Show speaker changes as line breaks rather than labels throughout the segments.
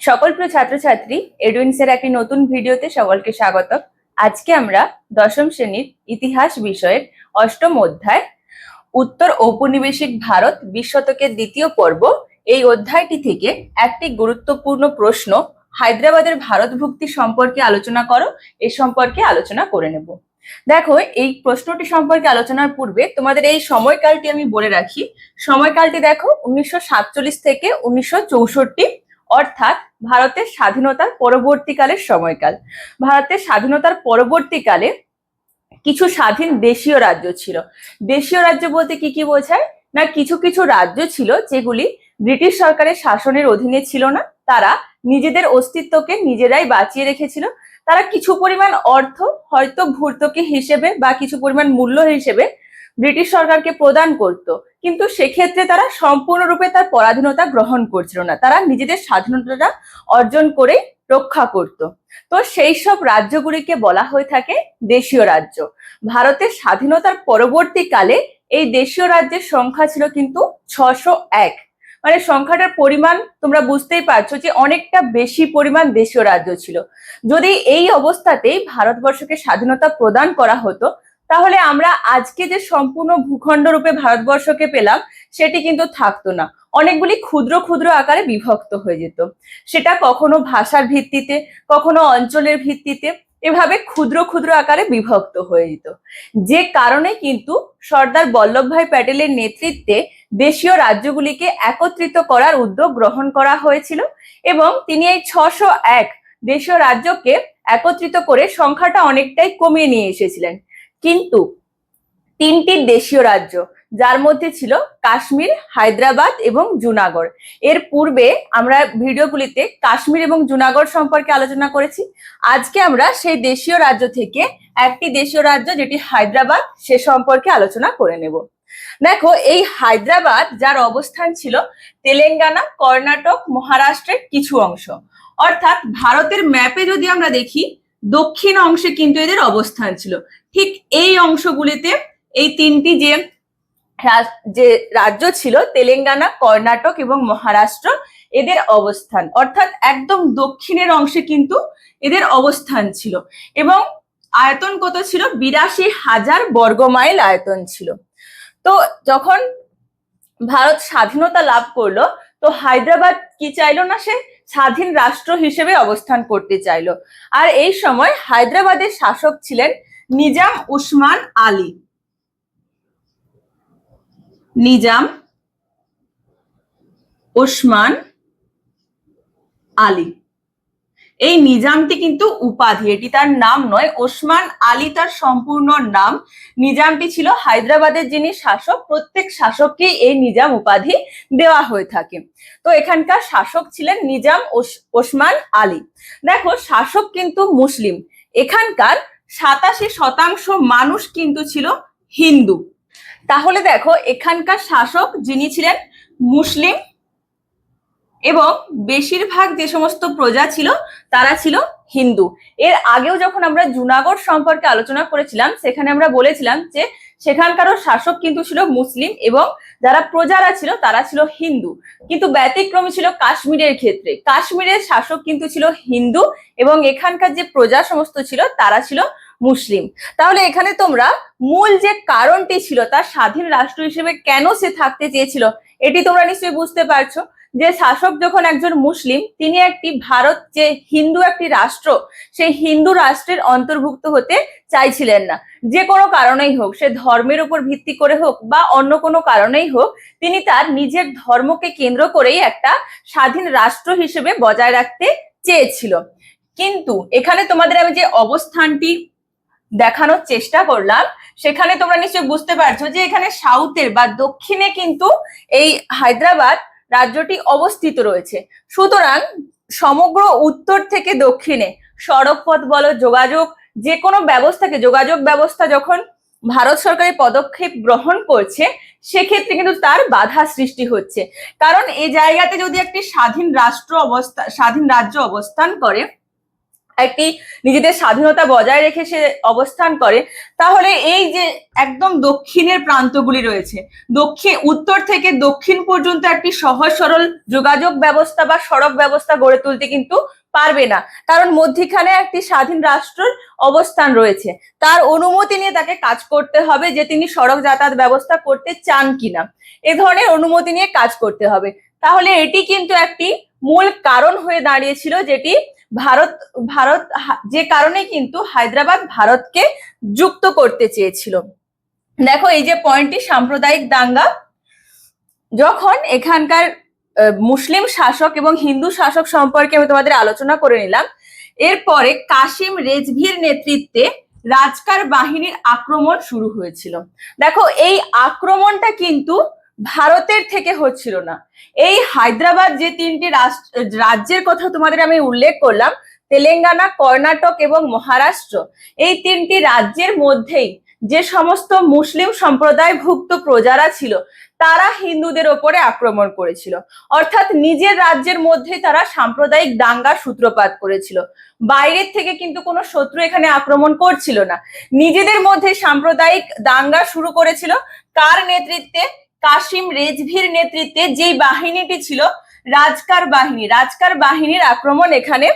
সকল প্রিয় ছাত্রছাত্রী এডুইন্সের একটি নতুন ভিডিওতে সকলকে স্বাগত আজকে আমরা দশম শ্রেণির ইতিহাস বিষয়ের অষ্টম অধ্যায়, উত্তর ঔপনিবেশিক ভারত বিশ শতকের দ্বিতীয় পর্ব, এই অধ্যায়টি থেকে একটি গুরুত্বপূর্ণ প্রশ্ন হায়দ্রাবাদের ভারতভুক্তি সম্পর্কে আলোচনা করো, এ সম্পর্কে আলোচনা করে নেব। দেখো, এই প্রশ্নটি সম্পর্কে আলোচনার পূর্বে তোমাদের এই সময়কালটি আমি বলে রাখি। সময়কালটি দেখো, উনিশশো সাতচল্লিশ থেকে উনিশশো চৌষট্টি অর্থাৎ ভারতের স্বাধীনতার পরবর্তীকালের সময়কাল। ভারতের স্বাধীনতার পরবর্তীকালে কিছু স্বাধীন দেশীয় রাজ্য ছিল। দেশীয় রাজ্য বলতে কি কি বোঝায়? না, কিছু কিছু রাজ্য ছিল যেগুলি ব্রিটিশ সরকারের শাসনের অধীনে ছিল না। তারা নিজেদের অস্তিত্বকে নিজেরাই বাঁচিয়ে রেখেছিল। তারা কিছু পরিমাণ অর্থ হয়তো ভর্তুকি হিসেবে বা কিছু পরিমাণ মূল্য হিসেবে ব্রিটিশ সরকারকে প্রদান করত। কিন্তু সেক্ষেত্রে তারা সম্পূর্ণরূপে তার পরাধীনতা গ্রহণ করছিল না। তারা নিজেদের স্বাধীনতাটা অর্জন করে রক্ষা করত। তো সেই সব রাজ্যগুলিকে বলা হয়ে থাকে দেশীয় রাজ্য। ভারতের স্বাধীনতার পরবর্তীকালে এই দেশীয় রাজ্যের সংখ্যা ছিল কিন্তু ছশো এক। মানে সংখ্যাটার পরিমাণ তোমরা বুঝতেই পারছ যে অনেকটা বেশি পরিমাণ দেশীয় রাজ্য ছিল। যদি এই অবস্থাতেই ভারতবর্ষকে স্বাধীনতা প্রদান করা হতো তাহলে আমরা আজকে যে সম্পূর্ণ ভূখণ্ড রূপে ভারতবর্ষকে পেলাম, সেটি কিন্তু থাকতো না। অনেকগুলি ক্ষুদ্র ক্ষুদ্র আকারে বিভক্ত হয়ে যেত। সেটা কখনো ভাষার ভিত্তিতে, কখনো অঞ্চলের ভিত্তিতে, এভাবে ক্ষুদ্র ক্ষুদ্র আকারে বিভক্ত হয়ে যেত। যে কারণে কিন্তু সর্দার বল্লভভাই প্যাটেলের নেতৃত্বে দেশীয় রাজ্যগুলিকে একত্রিত করার উদ্যোগ গ্রহণ করা হয়েছিল এবং তিনি এই ছশো এক দেশীয় রাজ্যকে একত্রিত করে সংখ্যাটা অনেকটাই কমিয়ে নিয়ে এসেছিলেন। কিন্তু তিনটি দেশীয় রাজ্য, যার মধ্যে ছিল কাশ্মীর, হায়দ্রাবাদ এবং জুনাগড়। এর পূর্বে আমরা ভিডিওগুলিতে কাশ্মীর এবং জুনাগড় সম্পর্কে আলোচনা করেছি। আজকে আমরা সেই দেশীয় রাজ্য থেকে একটি দেশীয় রাজ্য, যেটি হায়দ্রাবাদ, সে সম্পর্কে আলোচনা করে নেব। দেখো, এই হায়দ্রাবাদ, যার অবস্থান ছিল তেলেঙ্গানা, কর্ণাটক, মহারাষ্ট্রের কিছু অংশ। অর্থাৎ ভারতের ম্যাপে যদি আমরা দেখি দক্ষিণ অংশে কিন্তু এদের অবস্থান ছিল। ঠিক এই অংশগুলিতে এই তিনটি যে যে রাজ্য ছিল, তেলেঙ্গানা, কর্ণাটক এবং মহারাষ্ট্র, এদের অবস্থান। অর্থাৎ একদম দক্ষিণের অংশে কিন্তু এদের অবস্থান ছিল। এবং আয়তন কত ছিল? বিরাশি হাজার বর্গমাইল আয়তন ছিল। তো যখন ভারত স্বাধীনতা লাভ করল, তো হায়দ্রাবাদ কি চাইলো না সে? স্বাধীন রাষ্ট্র হিসেবে অবস্থান করতে চাইল। আর এই সময় হায়দ্রাবাদের শাসক ছিলেন নিজাম উসমান আলী। নিজাম উসমান আলী। এই নিজামটি কিন্তু উপাধি। এটি তার নাম নয়, ওসমান আলী তার সম্পূর্ণ নাম। নিজামটি ছিল হায়দ্রাবাদের যিনি শাসক, প্রত্যেক শাসককেই এই নিজাম উপাধি দেওয়া হয়ে থাকে। তো এখানকার শাসক ছিলেন নিজাম ওস- ওসমান আলী। দেখো, শাসক কিন্তু মুসলিম। এখানকার সাতাশি শতাংশ মানুষ কিন্তু ছিল হিন্দু। তাহলে দেখো, এখানকার শাসক যিনি ছিলেন মুসলিম এবং বেশিরভাগ যে সমস্ত প্রজা ছিল, তারা ছিল হিন্দু। এর আগেও যখন আমরা জুনাগড় সম্পর্কে আলোচনা করেছিলাম, সেখানে আমরা বলেছিলাম যে সেখানকারও শাসক কিন্তু ছিল মুসলিম এবং যারা প্রজারা ছিল, তারা ছিল হিন্দু। কিন্তু ব্যতিক্রমী ছিল কাশ্মীরের ক্ষেত্রে। কাশ্মীরের শাসক কিন্তু ছিল হিন্দু এবং এখানকার যে প্রজা সমস্ত ছিল, তারা ছিল মুসলিম। তাহলে এখানে তোমরা মূল যে কারণটি ছিল, তার স্বাধীন রাষ্ট্র হিসেবে কেন সে থাকতে চেয়েছিল, এটি তোমরা নিশ্চয়ই বুঝতে পারছ। যে শাসক যখন একজন মুসলিম, তিনি একটি ভারত, যে হিন্দু একটি রাষ্ট্র, সেই হিন্দু রাষ্ট্রের অন্তর্ভুক্ত হতে চাইছিলেন না। যে কোনো কারণেই হোক, সে ধর্মের উপর ভিত্তি করে হোক বা অন্য কোনো কারণেই হোক, তিনি তার নিজের ধর্মকে কেন্দ্র করেই একটা স্বাধীন রাষ্ট্র হিসেবে বজায় রাখতে চেয়েছিল। কিন্তু এখানে তোমাদের আমি যে অবস্থানটি দেখানোর চেষ্টা করলাম, সেখানে তোমরা নিশ্চয়ই বুঝতে পারছ যে এখানে সাউথের বা দক্ষিণে কিন্তু এই হায়দ্রাবাদ রাজ্যটি অবস্থিত রয়েছে। সুতরাং সমগ্র উত্তর থেকে দক্ষিণে সড়ক পথ বলো, যোগাযোগ যে কোনো ব্যবস্থাকে, যোগাযোগ ব্যবস্থা যখন ভারত সরকারের পদক্ষেপ গ্রহণ করছে, সেক্ষেত্রে কিন্তু তার বাধা সৃষ্টি হচ্ছে। কারণ এই জায়গাতে যদি একটি স্বাধীন রাষ্ট্র অবস্থা, স্বাধীন রাজ্য অবস্থান করে একটি নিজেদের স্বাধীনতা বজায় রেখে সে অবস্থান করে, তাহলে এই যে একদম দক্ষিণের প্রান্তগুলি রয়েছে, দক্ষিণ, উত্তর থেকে দক্ষিণ পর্যন্ত একটি সহজ সরল যোগাযোগ ব্যবস্থা বা সড়ক ব্যবস্থা গড়ে তুলতে কিন্তু পারবে না। কারণ মধ্যিখানে একটি স্বাধীন রাষ্ট্রের অবস্থান রয়েছে। তার অনুমতি নিয়ে তাকে কাজ করতে হবে যে তিনি সড়ক যাতায়াত ব্যবস্থা করতে চান কিনা। এ ধরনের অনুমতি নিয়ে কাজ করতে হবে। তাহলে এটি কিন্তু একটি মূল কারণ হয়ে দাঁড়িয়েছিল যেটি ভারত ভারত যে কারণে কিন্তু হায়দ্রাবাদ ভারতকে যুক্ত করতে চেয়েছিল। দেখো, এই যে পয়েন্টটি সাম্প্রদায়িক দাঙ্গা, যখন এখানকার মুসলিম শাসক এবং হিন্দু শাসক সম্পর্কে আমি তোমাদের আলোচনা করে নিলাম, এরপরে কাশিম রেজভির নেতৃত্বে রাজকার বাহিনীর আক্রমণ শুরু হয়েছিল। দেখো, এই আক্রমণটা কিন্তু ভারতের থেকে হচ্ছিল না। এই হায়দ্রাবাদ যে তিনটি রাজ্যের কথা তোমাদের আমি উল্লেখ করলাম, তেলেঙ্গানা, কর্ণাটক এবং মহারাষ্ট্র, এই তিনটি রাজ্যের মধ্যেই যে সমস্ত মুসলিম সম্প্রদায়ভুক্ত প্রজারা ছিল, তারা হিন্দুদের ওপরে আক্রমণ করেছিল। অর্থাৎ নিজের রাজ্যের মধ্যে তারা সাম্প্রদায়িক দাঙ্গার সূত্রপাত করেছিল। বাইরের থেকে কিন্তু কোনো শত্রু এখানে আক্রমণ করছিল না। নিজেদের মধ্যে সাম্প্রদায়িক দাঙ্গা শুরু করেছিল। কার নেতৃত্বে? কাশিম রেজভির নেতৃত্বে যেই বাহিনীটি ছিল, রাজকার বাহিনী, রাজকার বাহিনীর আক্রমণ এখানে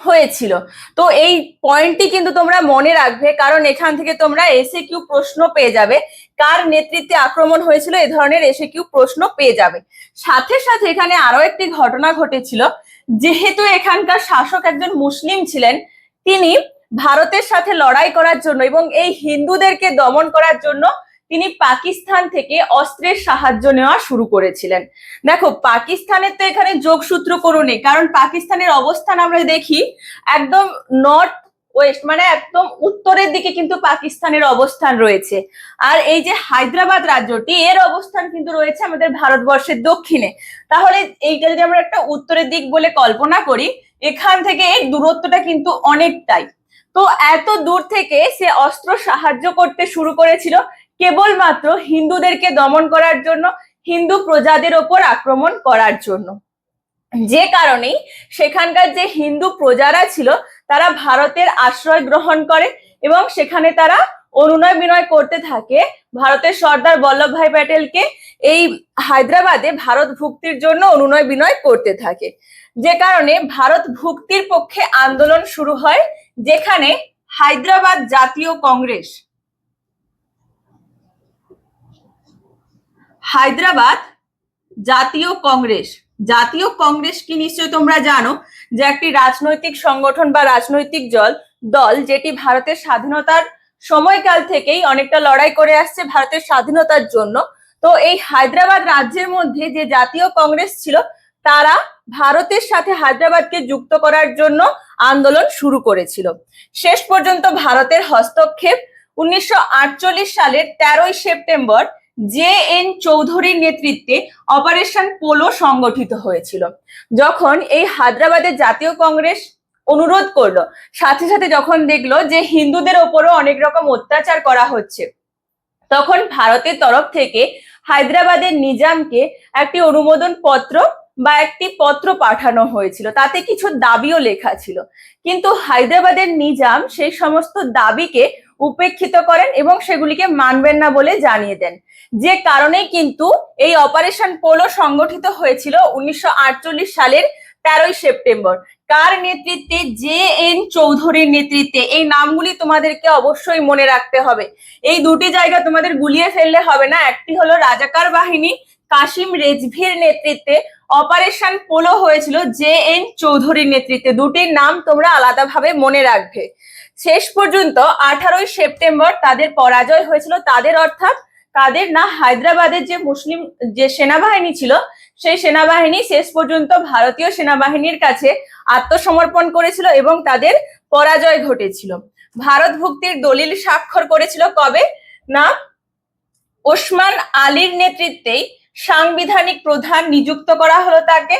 হয়েছিল। তো এই পয়েন্টটি কিন্তু তোমরা মনে রাখবে, কারণ এখান থেকে তোমরা এসে কিউ প্রশ্ন পেয়ে যাবে, কার নেতৃত্বে আক্রমণ হয়েছিল, এ ধরনের এসে কিউ প্রশ্ন পেয়ে যাবে। সাথে সাথে এখানে আরও একটি ঘটনা ঘটেছিল, যেহেতু এখানকার শাসক একজন মুসলিম ছিলেন, তিনি ভারতের সাথে লড়াই করার জন্য এবং এই হিন্দুদেরকে দমন করার জন্য তিনি পাকিস্তান থেকে অস্ত্রের সাহায্য নেওয়া শুরু করেছিলেন। দেখো, পাকিস্তানের তো এখানে যোগসূত্র করো নেই, কারণ পাকিস্তানের অবস্থান আমরা দেখি, একদম নর্থ ওয়েস্ট মানে একদম উত্তরের দিকে কিন্তু পাকিস্তানের অবস্থান রয়েছে। আর এই যে হায়দ্রাবাদ রাজ্যটি, এর অবস্থান কিন্তু রয়েছে আমাদের ভারতবর্ষের দক্ষিণে। তাহলে এইটা যদি আমরা একটা উত্তরের দিক বলে কল্পনা করি, এখান থেকে এর দূরত্বটা কিন্তু অনেকটাই। তো এত দূর থেকে সে অস্ত্র সাহায্য করতে শুরু করেছিল কেবলমাত্র হিন্দুদেরকে দমন করার জন্য, হিন্দু প্রজাদের ওপর আক্রমণ করার জন্য। যে কারণেই সেখানকার যে হিন্দু প্রজারা ছিল, তারা ভারতের আশ্রয় গ্রহণ করে এবং সেখানে তারা অনুনয় বিনয় করতে থাকে। ভারতের সর্দার বল্লভভাই প্যাটেলকে এই হায়দ্রাবাদে ভারত ভুক্তির জন্য অনুনয় বিনয় করতে থাকে। যে কারণে ভারত ভুক্তির পক্ষে আন্দোলন শুরু হয়, যেখানে হায়দ্রাবাদ জাতীয় কংগ্রেস হায়দ্রাবাদ জাতীয় কংগ্রেস। জাতীয় কংগ্রেস কি নিশ্চয়ই তোমরা জানো? যে একটি রাজনৈতিক সংগঠন বা রাজনৈতিক দল দল যেটি ভারতের স্বাধীনতার সময়কাল থেকেই অনেকটা লড়াই করে আসছে ভারতের স্বাধীনতার জন্য। তো এই হায়দ্রাবাদ রাজ্যের মধ্যে যে জাতীয় কংগ্রেস ছিল, তারা ভারতের সাথে হায়দ্রাবাদকে যুক্ত করার জন্য আন্দোলন শুরু করেছিল। শেষ পর্যন্ত ভারতের হস্তক্ষেপ উনিশশো আটচল্লিশ সালের তেরোই সেপ্টেম্বর জে এন চৌধুরীর নেতৃত্বে অপারেশন পোলো সংগঠিত হয়েছিল। যখন এই হায়দ্রাবাদের জাতীয় কংগ্রেস অনুরোধ করল, সাথে সাথে যখন দেখল যে হিন্দুদের ওপরও অনেক রকম অত্যাচার করা হচ্ছে, তখন ভারতের তরফ থেকে হায়দ্রাবাদের নিজামকে একটি অনুমোদন পত্র বা একটি পত্র পাঠানো হয়েছিল, তাতে কিছু দাবিও লেখা ছিল। কিন্তু হায়দ্রাবাদের নিজাম সেই সমস্ত দাবিকে উপেক্ষিত করেন এবং সেগুলিকে মানবেন না বলে জানিয়ে দেন। যে কারণে কিন্তু এই অপারেশন পোলো সংগঠিত হয়েছিল উনিশশো আটচল্লিশ সালের তেরোই সেপ্টেম্বর। কার নেতৃত্বে? জে এন চৌধুরীর নেতৃত্বে। এই নামগুলি তোমাদেরকে অবশ্যই মনে রাখতে হবে। এই দুটি জায়গা তোমাদের গুলিয়ে ফেললে হবে না। একটি হলো রাজাকার বাহিনী কাশিম রেজভির নেতৃত্বে অপারেশন পোলো হয়েছিল জে এন চৌধুরীর নেতৃত্বে। দুটির নাম তোমরা আলাদাভাবে মনে রাখবে। শেষ পর্যন্ত আঠারোই সেপ্টেম্বর তাদের পরাজয় হয়েছিল। তাদের অর্থাৎ তাদের না, হায়দ্রাবাদের যে মুসলিম, যে সেনাবাহিনী ছিল, সেই সেনাবাহিনী শেষ পর্যন্ত ভারতীয় সেনাবাহিনীর কাছে আত্মসমর্পণ করেছিল এবং তাদের পরাজয় ঘটেছিল। ভারত ভুক্তির দলিল স্বাক্ষর করেছিল কবে? না, ওসমান আলীর নেতৃত্বেই সাংবিধানিক প্রধান নিযুক্ত করা হলো তাকে।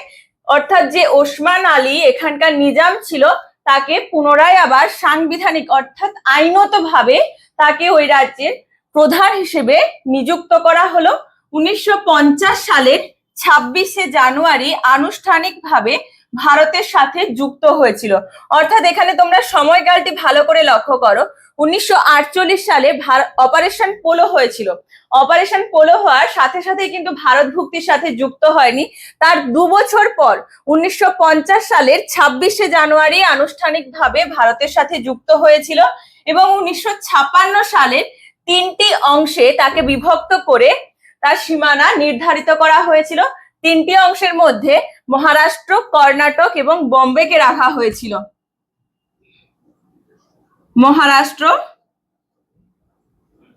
অর্থাৎ যে ওসমান আলী এখানকার নিজাম ছিল, তাকে পুনরায় আবার সাংবিধানিক অর্থাৎ আইনত ভাবে তাকে ওই রাজ্যের প্রধান হিসেবে নিযুক্ত করা হলো। উনিশশো পঞ্চাশ সালের ছাব্বিশে জানুয়ারি আনুষ্ঠানিকভাবে ভারতের সাথে যুক্ত হয়েছিল। অর্থাৎ এখানে তোমরা সময়কালটি ভালো করে লক্ষ্য করো। উনিশশো আটচল্লিশ সালে অপারেশন পোলো হয়েছিল। অপারেশন পোলো হওয়ার সাথে সাথে কিন্তু ভারত ভুক্তির সাথে যুক্ত হয়নি। তার দু বছর পর উনিশশো পঞ্চাশ সালের ছাব্বিশে জানুয়ারি আনুষ্ঠানিকভাবে ভারতের সাথে যুক্ত হয়েছিল এবং উনিশশো সালের তিনটি অংশে তাকে বিভক্ত করে তার সীমানা নির্ধারিত করা হয়েছিল। তিনটি অংশের মধ্যে মহারাষ্ট্র, কর্ণাটক এবং বম্বেকে রাখা হয়েছিল। মহারাষ্ট্র,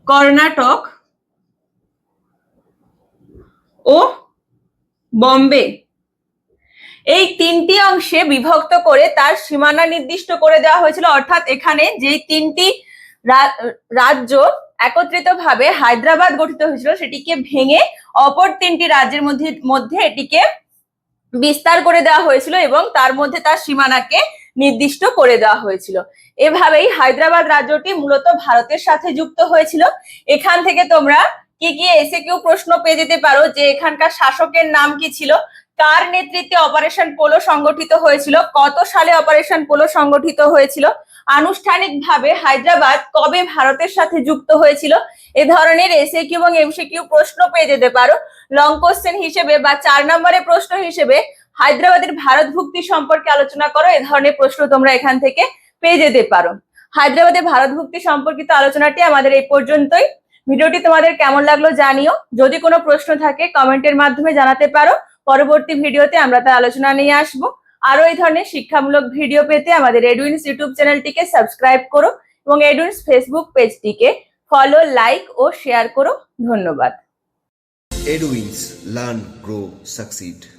কর্ণাটক ও বম্বে। এই তিনটি অংশে বিভক্ত করে তার সীমানা নির্দিষ্ট করে দেওয়া হয়েছিল। অর্থাৎ এখানে যে তিনটি রাজ্য একত্রিতভাবে হায়দ্রাবাদ গঠিত হয়েছিল, সেটিকে ভেঙে অপর তিনটি রাজ্যের মধ্যে মধ্যে এটিকে বিস্তার করে দেওয়া হয়েছিল এবং তার মধ্যে তার সীমানাকে নির্দিষ্ট করে দেওয়া হয়েছিল। এভাবেই হায়দ্রাবাদ রাজ্যটি মূলত ভারতের সাথে যুক্ত হয়েছিল। এখান থেকে তোমরা কি কি এসে কেউ প্রশ্ন পেয়ে যেতে পারো যে এখানকার শাসকের নাম কি ছিল? কার নেতৃত্বে অপারেশন পোলো সংগঠিত হয়েছিল? কত সালে অপারেশন পোলো সংগঠিত হয়েছিল? আনুষ্ঠানিকভাবে হায়দ্রাবাদ কবে ভারতের সাথে যুক্ত হয়েছিল? এ ধরনের এসে কিউ এবং এমসিকিউ প্রশ্ন পেয়ে যেতে পারো। লং কোশ্চেন হিসেবে বা চার নম্বরের প্রশ্ন হিসেবে হায়দ্রাবাদের ভারত ভুক্তি সম্পর্কে আলোচনা করো। এ ধরনের প্রশ্ন তোমরা এখান থেকে পেয়ে যেতে পারো। হায়দ্রাবাদের ভারত ভুক্তি সম্পর্কিত আলোচনাটি আমাদের এই পর্যন্তই। ভিডিওটি তোমাদের কেমন লাগল জানিও। যদি কোনো প্রশ্ন থাকে কমেন্টের মাধ্যমে জানাতে পারো। পরবর্তী ভিডিওতে আমরা তার আলোচনা নিয়ে আসব। আরও এই ধরনের শিক্ষামূলক ভিডিও পেতে আমাদের এডুইন্স ইউটিউব চ্যানেলটিকে সাবস্ক্রাইব করো এবং এডুইন্স ফেসবুক পেজটিকে ফলো, লাইক ও শেয়ার করো। ধন্যবাদ।
Eduins learn grow Succeed.